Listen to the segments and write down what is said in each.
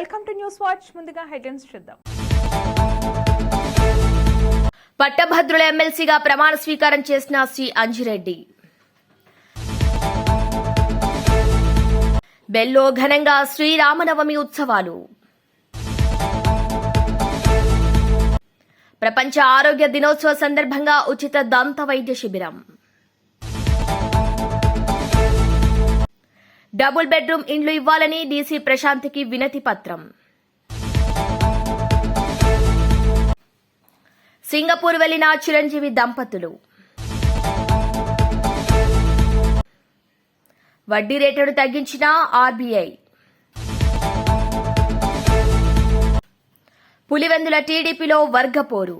Welcome to news watch. ముందుగా headlines చూద్దాం. పట్టభద్రుల ఎమ్మెల్సీగా ప్రమాణ స్వీకారం చేసిన శ్రీ అంజిరెడ్డి. బెల్లో ఘనంగా శ్రీరామనవమి ఉత్సవాలు. ప్రపంచ ఆరోగ్య దినోత్సవ సందర్భంగా ఉచిత దంత వైద్య శిబిరం. డబుల్ బెడ్రూమ్ ఇండ్లు ఇవ్వాలని డీసీ ప్రశాంత్కి వినతి పత్రం. సింగపూర్ వెళ్ళిన చిరంజీవి దంపతులు. వడ్డీ రేటును తగ్గించిన ఆర్బీఐ. పులివెందుల టీడీపీలో వర్గపోరు.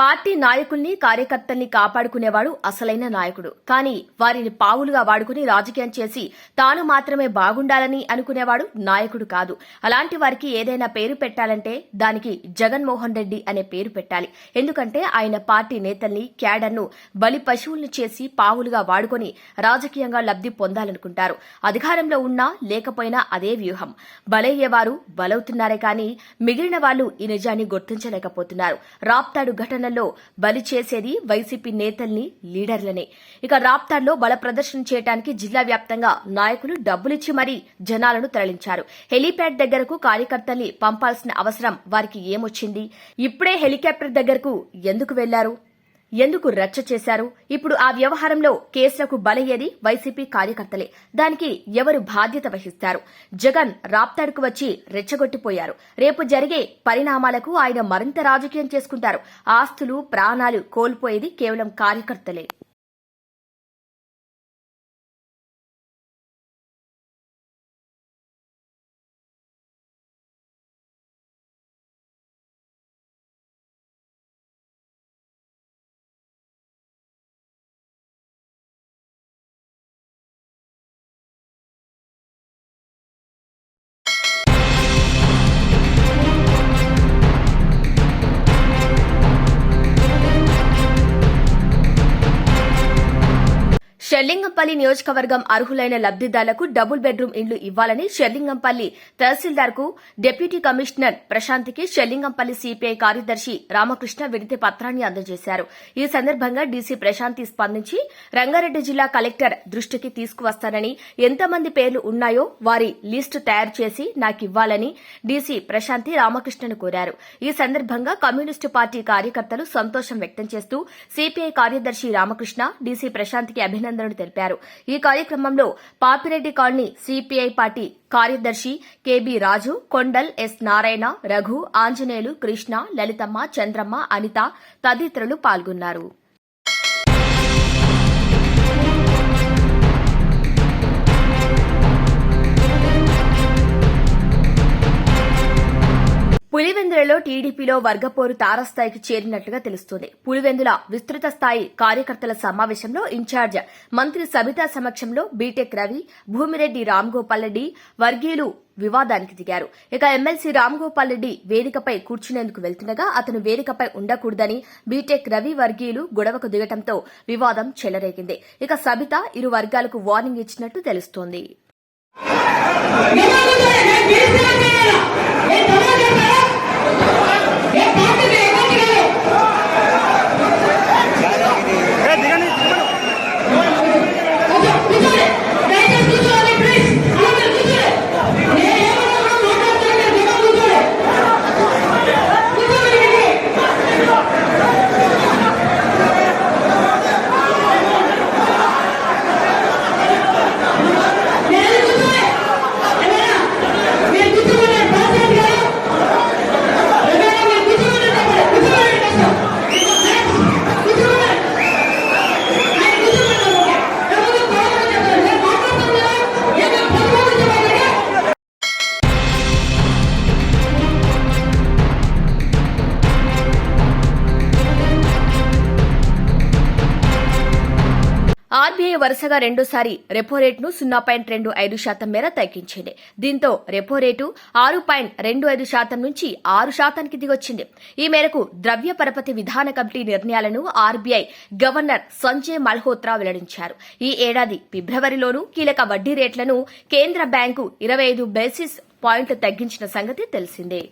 పార్టీ నాయకుల్ని కార్యకర్తల్ని కాపాడుకునేవాడు అసలైన నాయకుడు. కానీ వారిని పావులుగా వాడుకుని రాజకీయం చేసి తాను మాత్రమే బాగుండాలని అనుకునేవాడు నాయకుడు కాదు. అలాంటి వారికి ఏదైనా పేరు పెట్టాలంటే దానికి జగన్మోహన్ రెడ్డి అనే పేరు పెట్టాలి. ఎందుకంటే ఆయన పార్టీ నేతల్ని క్యాడర్ను బలి పశువుల్ని చేసి పావులుగా వాడుకొని రాజకీయంగా లబ్ధి పొందాలనుకుంటారు. అధికారంలో ఉన్నా లేకపోయినా అదే వ్యూహం. బలయ్యేవారు బలవుతున్నారే కానీ మిగిలిన వాళ్ళు ఈ నిజాన్ని గుర్తించలేకపోతున్నారు. రాప్తాడు ఘటన ఎన్నికలలో బలి చేసేది వైసీపీ నేతల్ని లీడర్లనే. ఇక రాప్తాడ్లో బల ప్రదర్శన చేయడానికి జిల్లా వ్యాప్తంగా నాయకులు డబ్బులిచ్చి మరీ జనాలను తరలించారు. హెలీప్యాడ్ దగ్గరకు కార్యకర్తల్ని పంపాల్సిన అవసరం వారికి ఏమొచ్చింది? ఇప్పుడే హెలికాప్టర్ దగ్గరకు ఎందుకు వెళ్ళారు? ఎందుకు రచ్చ చేశారు? ఇప్పుడు ఆ వ్యవహారంలో కేసులకు బలయ్యేది వైసీపీ కార్యకర్తలే. దానికి ఎవరు బాధ్యత వహిస్తారు? జగన్ రాప్తాడుకు వచ్చి రెచ్చగొట్టిపోయారు. రేపు జరిగే పరిణామాలకు ఆయన మరింత రాజకీయం చేసుకుంటారు. ఆస్తులు ప్రాణాలు కోల్పోయేది కేవలం కార్యకర్తలే. షెల్లింగంపల్లి నియోజకవర్గం అర్హులైన లబ్దిదారులకు డబుల్ బెడ్రూమ్ ఇండ్లు ఇవ్వాలని షెల్లింగంపల్లి తహసీల్దార్కు డిప్యూటీ కమిషనర్ ప్రశాంత్కి షెల్లింగంపల్లి సిపిఐ కార్యదర్శి రామకృష్ణ వినతి పత్రాన్ని అందజేశారు. ఈ సందర్భంగా డీసీ ప్రశాంతి స్పందించి రంగారెడ్డి జిల్లా కలెక్టర్ దృష్టికి తీసుకువస్తానని ఎంతమంది పేర్లు ఉన్నాయో వారి లిస్టు తయారు చేసి నాకివ్వాలని డీసీ ప్రశాంతి రామకృష్ణను కోరారు. ఈ సందర్భంగా కమ్యూనిస్టు పార్టీ కార్యకర్తలు సంతోషం వ్యక్తం చేస్తూ సిపిఐ కార్యదర్శి రామకృష్ణ డీసీ ప్రశాంత్కి అభినందనలు తెలిపారు. ఈ కార్యక్రమంలో పాపిరెడ్డి కాలనీ సిపిఐ పార్టీ కార్యదర్శి K B Raju Kondal S Narayana Raghu Anjaneyulu Krishna Lalithamma Chandramma Anitha తదితరులు పాల్గొన్నారు. పులివెందులలో టీడీపీలో వర్గపోరు తారస్థాయికి చేరినట్లుగా తెలుస్తోంది. పులివెందుల విస్తృత స్థాయి కార్యకర్తల సమావేశంలో ఇన్ఛార్జ్ మంత్రి సబితా సమక్షంలో బీటెక్ రవి భూమిరెడ్డి రామ్గోపాల్ రెడ్డి వర్గీయులు వివాదానికి దిగారు. ఇక ఎమ్మెల్సీ రామ్గోపాల్ రెడ్డి వేదికపై కూర్చునేందుకు వెళ్తుండగా అతను వేదికపై ఉండకూడదని బీటెక్ రవి వర్గీయులు గొడవకు దిగటంతో వివాదం చెలరేగింది. ఇక సబిత ఇరు వర్గాలకు వార్నింగ్ ఇచ్చినట్టు తెలుస్తోంది. మీరు కూర్చోమన్నారు వరుసగా రెండోసారి రెపో రేటును సున్నా పాయింట్ రెండు ఐదు శాతం మేర తగ్గించింది. దీంతో రెపో రేటు ఆరు పాయింట్ రెండు ఐదు శాతం నుంచి ఆరు శాతానికి దిగొచ్చింది. ఈ మేరకు ద్రవ్య పరపతి విధాన కమిటీ నిర్ణయాలను ఆర్బీఐ గవర్నర్ సంజయ్ మల్హోత్రా వెల్లడించారు. ఈ ఏడాది ఫిబ్రవరిలోనూ కీలక వడ్డీ రేట్లను కేంద్ర బ్యాంకు ఇరవై ఐదు బేసిస్ పాయింట్లు తగ్గించిన సంగతి తెలిసిందే.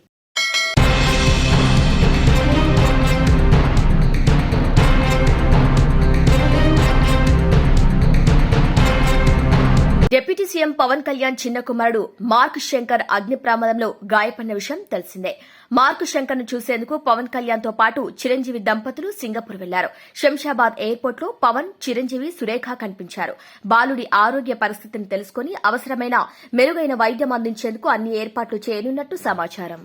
డిప్యూటీ సీఎం పవన్ కళ్యాణ్ చిన్న కుమారుడు మార్క్ శంకర్ అగ్ని ప్రమాదంలో గాయపడిన విషయం తెలిసిందే. మార్క్ శంకర్ను చూసేందుకు పవన్ కళ్యాణ్తో పాటు చిరంజీవి దంపతులు సింగపూర్ వెళ్ళారు. శంషాబాద్ ఎయిర్పోర్ట్లో పవన్ చిరంజీవి సురేఖ కనిపించారు. బాలుడి ఆరోగ్య పరిస్థితిని తెలుసుకుని అవసరమైన మెరుగైన వైద్యం అందించేందుకు అన్ని ఏర్పాట్లు చేయనున్నట్టు సమాచారం.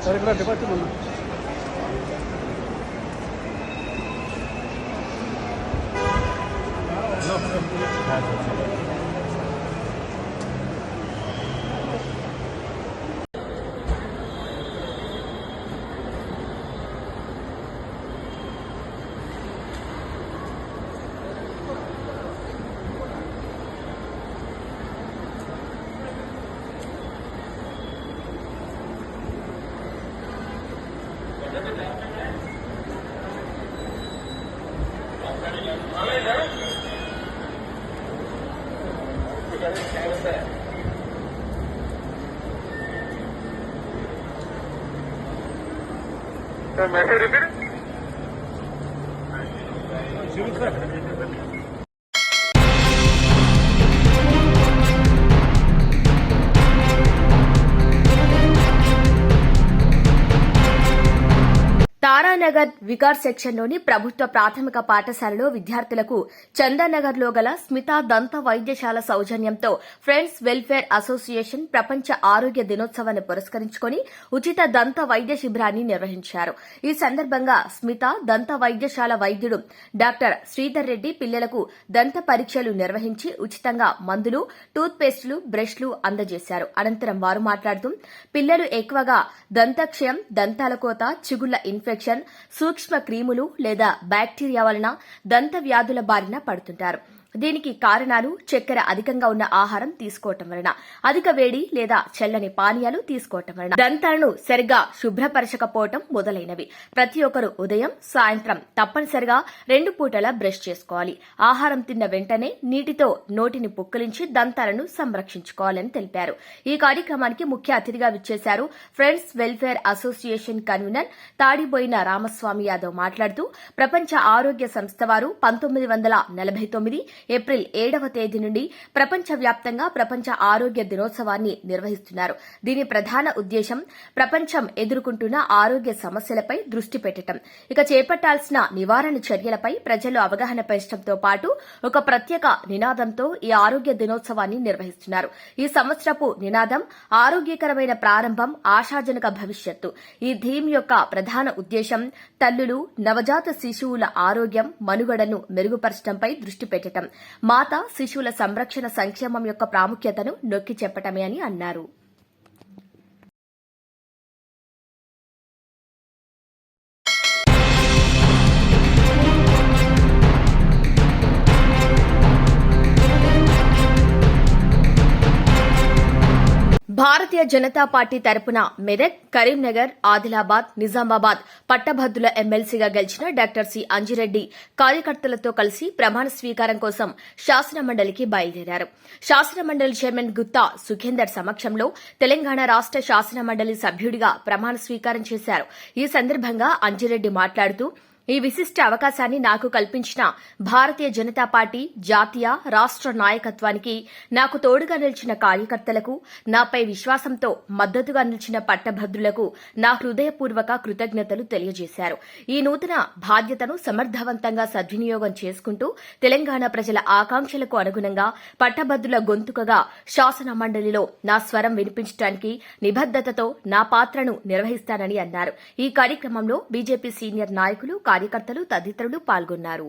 Sarıklar kapattın mı? Me Chandanagar vicar సెక్షన్లోని ప్రభుత్వ ప్రాథమిక పాఠశాలలో విద్యార్థులకు చందానగర్లో గల స్మితా దంత వైద్యశాల సౌజన్యంతో ఫ్రెండ్స్ వెల్ఫేర్ అసోసియేషన్ ప్రపంచ ఆరోగ్య దినోత్సవాన్ని పురస్కరించుకుని ఉచిత దంత వైద్య శిబిరాన్ని నిర్వహించారు. ఈ సందర్భంగా స్మిత దంత వైద్యశాల వైద్యుడు డాక్టర్ శ్రీధర్ రెడ్డి పిల్లలకు దంత పరీక్షలు నిర్వహించి ఉచితంగా మందులు టూత్ పేస్టులు బ్రష్లు అందజేశారు. అనంతరం వారు మాట్లాడుతూ పిల్లలు ఎక్కువగా దంతక్షయం దంతాల కోత చిగుళ్ళ ఇన్ఫెక్షన్ సూక్ష్మ క్రిములు లేదా బ్యాక్టీరియా వలన దంత వ్యాధుల బారిన పడుతుంటారు. దీనికి కారణాలు చక్కెర అధికంగా ఉన్న ఆహారం తీసుకోవటం వలన అధిక వేడి లేదా చల్లని పానీయాలు తీసుకోవటం వలన. దంతాలను సరిగ్గా శుభ్రపరచకపోవటం మొదలైనవి. ప్రతి ఒక్కరు ఉదయం సాయంత్రం తప్పనిసరిగా రెండు పూటలా బ్రష్ చేసుకోవాలి. ఆహారం తిన్న వెంటనే నీటితో నోటిని పుక్కిలించి దంతాలను సంరక్షించుకోవాలని తెలిపారు. ఈ కార్యక్రమానికి ముఖ్య అతిథిగా విచ్చేశారు friends welfare association convener Tadiboina Ramaswamy Yadav మాట్లాడుతూ ప్రపంచ ఆరోగ్య సంస్థ వారు పంతొమ్మిది వందల నలభై తొమ్మిది ఏప్రిల్ ఏడవ తేదీ నుండి ప్రపంచవ్యాప్తంగా ప్రపంచ ఆరోగ్య దినోత్సవాన్ని నిర్వహిస్తున్నారు. దీని ప్రధాన ఉద్దేశం ప్రపంచం ఎదుర్కొంటున్న ఆరోగ్య సమస్యలపై దృష్టి పెట్టడం ఇక చేపట్టాల్సిన నివారణ చర్యలపై ప్రజలు అవగాహన పెంచడంతో పాటు ఒక ప్రత్యేక నినాదంతో ఈ ఆరోగ్య దినోత్సవాన్ని నిర్వహిస్తున్నారు. ఈ సంవత్సరపు నినాదం ఆరోగ్యకరమైన ప్రారంభం ఆశాజనక భవిష్యత్తు. ఈ థీమ్ యొక్క ప్రధాన ఉద్దేశం తల్లులు నవజాత శిశువుల ఆరోగ్యం మనుగడను మెరుగుపరచడంపై దృష్టి పెట్టడం మాత శిశువుల సంరక్షణ సంక్షేమం యొక్క ప్రాముఖ్యతను నొక్కి చెప్పటమే అని అన్నారు. భారతీయ జనతా పార్టీ తరపున మెదక్ కరీంనగర్ ఆదిలాబాద్ నిజామాబాద్ పట్టభద్రుల ఎమ్మెల్సీగా గెలిచిన డాక్టర్ సి. అంజిరెడ్డి కార్యకర్తలతో కలిసి ప్రమాణ స్వీకారం కోసం శాసనమండలికి బయలుదేరారు. శాసనమండలి చైర్మన్ గుత్తా సుఖేందర్ సమక్షంలో తెలంగాణ రాష్ట శాసనమండలి సభ్యుడిగా ప్రమాణ స్వీకారం చేశారు. ఈ సందర్భంగా అంజిరెడ్డి మాట్లాడుతూ ఈ విశిష్ట అవకాశాన్ని నాకు కల్పించిన భారతీయ జనతా పార్టీ జాతీయ రాష్ట్ర నాయకత్వానికి నాకు తోడుగా నిలిచిన కార్యకర్తలకు నాపై విశ్వాసంతో మద్దతుగా నిలిచిన పట్టభద్రులకు నా హృదయపూర్వక కృతజ్ఞతలు తెలియజేశారు. ఈ నూతన బాధ్యతను సమర్థవంతంగా సద్వినియోగం చేసుకుంటూ తెలంగాణ ప్రజల ఆకాంక్షలకు అనుగుణంగా పట్టభద్రుల గొంతుకగా శాసన మండలిలో నా స్వరం వినిపించడానికి నిబద్దతతో నా పాత్రను నిర్వహిస్తానని అన్నారు. ఈ కార్యక్రమంలో బీజేపీ సీనియర్ నాయకులు కార్యకర్తలు తదితరులు పాల్గొన్నారు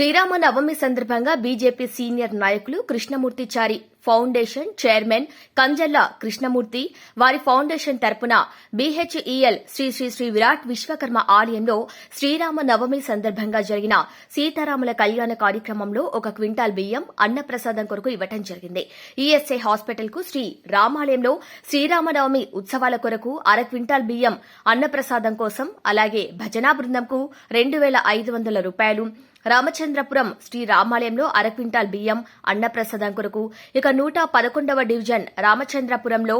శ్రీరామ నవమి సందర్భంగా బీజేపీ సీనియర్ నాయకులు కృష్ణమూర్తిచారి ఫౌండేషన్ చైర్మన్ కంజల్ల కృష్ణమూర్తి వారి ఫౌండేషన్ తరపున బీహెచ్ఈఎల్ శ్రీ శ్రీ శ్రీ విరాట్ విశ్వకర్మ ఆలయంలో శ్రీరామ నవమి సందర్భంగా జరిగిన సీతారాముల కళ్యాణ కార్యక్రమంలో ఒక క్వింటాల్ బియ్యం అన్నప్రసాదం కొరకు ఇవ్వటం జరిగింది. ఈఎస్ఐ హాస్పిటల్కు శ్రీ రామాలయంలో శ్రీరామనవమి ఉత్సవాల కొరకు అర క్వింటాల్ బియ్యం అన్నప్రసాదం కోసం అలాగే భజనా బృందంకు రెండు వేల ఐదు వందల రూపాయలు రామచంద్రపురం శ్రీ రామాలయంలో అర క్వింటాల్ బియ్యం అన్నప్రసాదం కొరకు ఇక నూట పదకొండవ డివిజన్ రామచంద్రపురంలో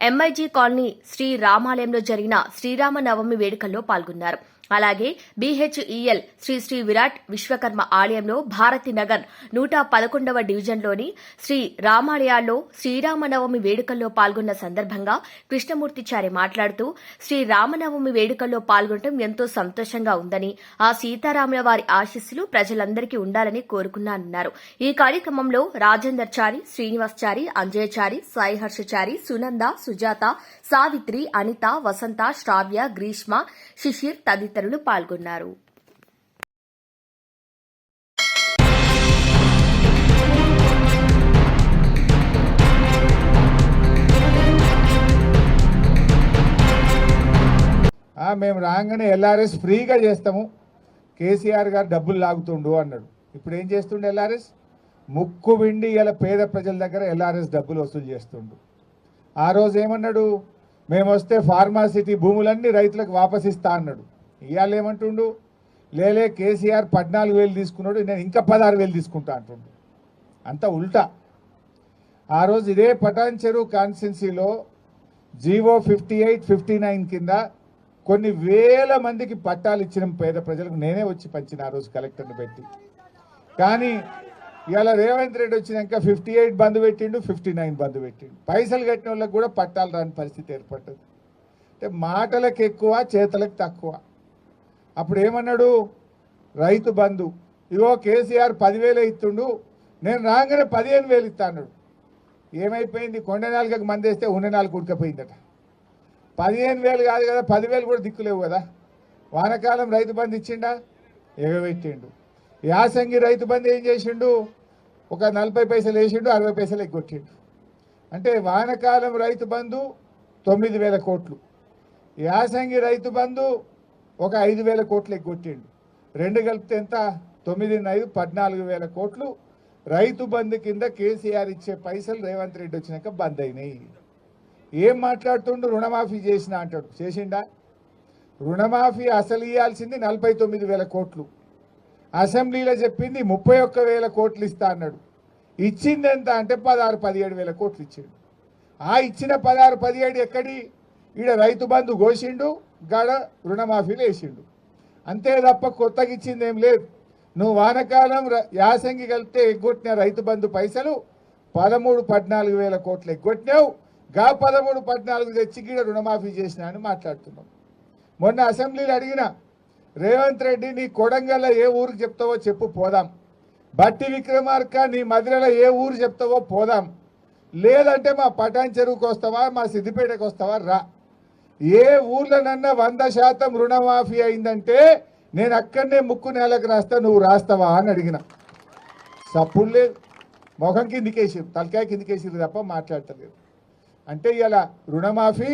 ఎంఐజీ కాలనీ శ్రీ రామాలయంలో జరిగిన శ్రీరామ నవమి వేడుకల్లో పాల్గొన్నారు. అలాగే బీహెచ్ఈఎల్ శ్రీ శ్రీ విరాట్ విశ్వకర్మ ఆలయంలో భారతి నగర్ నూట పదకొండవ డివిజన్లోని శ్రీ రామాలయాల్లో శ్రీరామనవమి వేడుకల్లో పాల్గొన్న సందర్భంగా కృష్ణమూర్తిచారి మాట్లాడుతూ శ్రీ రామనవమి వేడుకల్లో పాల్గొనడం ఎంతో సంతోషంగా ఉందని ఆ సీతారాముల వారి ఆశీస్సులు ప్రజలందరికీ ఉండాలని కోరుకున్నానన్నారు. ఈ కార్యక్రమంలో రాజేందర్ చారి శ్రీనివాస్ చారి అంజయచారి సాయి హర్షచారి సునంద సుజాత సావిత్రి అనిత వసంత శ్రావ్య గ్రీష్మ శిశిర్ తదితరులు పాల్గొన్నారు. మేము రాగానే ఎల్ఆర్ఎస్ ఫ్రీగా చేస్తాము. కేసీఆర్ గారు డబ్బులు లాగుతుండు అన్నాడు. ఇప్పుడు ఏం చేస్తుండు ఎల్ఆర్ఎస్? ముక్కు విండి ఇలా పేద ప్రజల దగ్గర ఎల్ఆర్ఎస్ డబ్బులు వసూలు చేస్తుండు. ఆ రోజు ఏమన్నాడు? మేము వస్తే ఫార్మాసిటీ భూములన్నీ రైతులకు వాపసిస్తా అన్నాడు. ఇవాళ ఏమంటుండు? లేలే కేసీఆర్ పద్నాలుగు వేలు తీసుకున్నాడు నేను ఇంకా పదహారు వేలు తీసుకుంటా అంటుండు. అంతా ఉల్టా. ఆ రోజు ఇదే పటాన్ చెరువు కాన్స్టిట్యున్సీలో GO fifty eight fifty nine కింద కొన్ని వేల మందికి పట్టాలు ఇచ్చిన పేద ప్రజలకు నేనే వచ్చి పంచిన ఆ రోజు కలెక్టర్ని పెట్టి. కానీ ఇవాళ రేవంత్ రెడ్డి వచ్చినాక ఫిఫ్టీ ఎయిట్ బంద్ పెట్టిండు ఫిఫ్టీ నైన్ బంద్ పెట్టిండు. పైసలు కట్టిన వాళ్ళకి కూడా పట్టాలు రాని పరిస్థితి ఏర్పడ్డది. అంటే మాటలకు ఎక్కువ చేతలకు తక్కువ. అప్పుడు ఏమన్నాడు రైతు బంధు. ఇగో కేసీఆర్ పదివేలు ఇస్తుండు నేను రాగానే పదిహేను వేలు ఇస్తాడు ఏమైపోయింది? కొండ నాలుగకి మంది వేస్తే ఉన్న నాలుగు ఉడకపోయిందట. పదిహేను వేలు కాదు కదా పదివేలు కూడా దిక్కులేవు కదా. వానకాలం రైతు బంధు ఇచ్చిండా? ఎగబెట్టిండు యాసంగి రైతు బంధు ఏం చేసిండు? ఒక నలభై పైసలు వేసిండు అరవై పైసలు ఎగ్గొట్టిండు. అంటే వానకాలం రైతు బంధు తొమ్మిది వేల కోట్లు. యాసంగి రైతు బంధు ఒక ఐదు వేల కోట్లు ఎగ్గొట్టిండు. రెండు కలిపితే ఎంత? తొమ్మిది ఐదు పద్నాలుగు వేల కోట్లు. రైతు బంధు కింద కేసీఆర్ ఇచ్చే పైసలు రేవంత్ రెడ్డి వచ్చినాక బంద్ అయినాయి. ఏం మాట్లాడుతుండు? రుణమాఫీ చేసిన అంటాడు. చేసిండా? రుణమాఫీ అసలు ఇవ్వాల్సింది నలభై తొమ్మిది వేల కోట్లు. అసెంబ్లీలో చెప్పింది ముప్పై ఒక్క వేల కోట్లు ఇస్తా అన్నాడు. ఇచ్చింది ఎంత అంటే పదహారు పదిహేడు వేల కోట్లు ఇచ్చాడు. ఆ ఇచ్చిన పదహారు పదిహేడు ఎక్కడి? ఈడ రైతు బంధు కోసిండు గడ రుణమాఫీలు వేసిండు అంతే తప్ప కొత్తగా ఇచ్చింది ఏం లేదు. నువ్వు వానకాలం ర- యాసంగి కలిపితే ఎగ్గొట్టిన రైతు బంధు పైసలు పదమూడు పద్నాలుగు వేల కోట్లు ఎగ్గొట్టినావు. గా పదమూడు పద్నాలుగు తెచ్చి గీడ రుణమాఫీ చేసినా అని మాట్లాడుతున్నావు. మొన్న అసెంబ్లీలో అడిగిన రేవంత్ రెడ్డి నీ కొడంగల్లో ఏ ఊరికి చెప్తావో చెప్పు పోదాం. బట్టి విక్రమార్క నీ మధురలో ఏ ఊరు చెప్తావో పోదాం. లేదంటే మా పటాన్ చెరువుకి వస్తావా మా సిద్దిపేటకు వస్తావా రా. ఏ ఊర్లోనన్నా వంద శాతం రుణమాఫీ అయిందంటే నేను అక్కడనే ముక్కు నేలకు రాస్తా నువ్వు రాస్తావా అని అడిగిన. సప్పుడు లేదు ముఖం కిందికేసిరు తలకాయ కిందికేసిరు తప్ప మాట్లాడతలేదు. అంటే ఇలా రుణమాఫీ